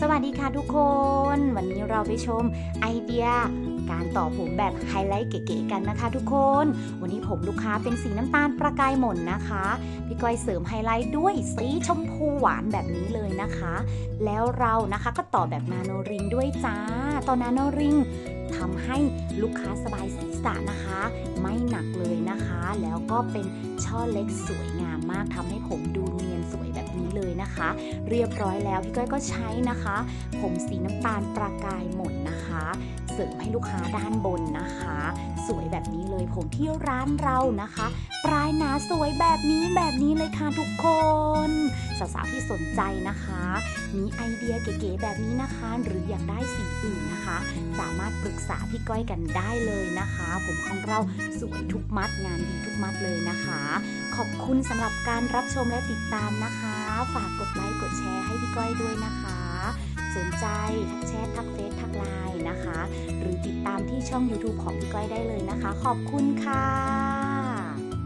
สวัสดีค่ะทุกคน วันนี้เราไปชมไอเดีย การต่อผมแบบไฮไลท์เก๋ๆกันนะคะทุกคน วันนี้ผมลูกค้าเป็นสีน้ำตาลประกายหม่นนะคะ พี่ก้อยเสริมไฮไลท์ด้วยสีชมพูหวานแบบนี้เลยนะคะ แล้วเรานะคะก็ต่อแบบนาโนริงด้วยจ้า ต่อนาโนริงทำให้ลูกค้าสบายศีรษะนะคะ ไม่หนักเลยนะคะ แล้วก็เป็นช่อเล็กสวยงามมากทำให้ผมดู เลยนะคะ เรียบร้อยแล้วพี่ก้อยก็ใช้นะคะ ผมสีน้ำตาลประกายหม่นนะคะ เสริมให้ลูกค้าด้านบนนะคะ สวยแบบนี้เลยผมที่ร้านเรานะคะ ปลายหนาสวยแบบนี้แบบนี้เลยค่ะทุกคน สาวๆที่สนใจนะคะ มีไอเดียเก๋ๆแบบนี้นะคะ หรืออยากได้สีอื่นนะคะ สามารถปรึกษาพี่ก้อยกันได้เลยนะคะ ผมของเราสวยทุกมัดงานดีทุกมัดเลยนะคะ ขอบคุณสำหรับการรับชมและติดตามนะคะ ฝากกดไลค์กดแชร์ให้พี่ก้อยด้วยนะคะ สนใจทักแชททักเฟซทักไลน์นะคะ หรือติดตามที่ช่อง YouTube ของพี่ก้อยได้เลยนะคะ ขอบคุณค่ะ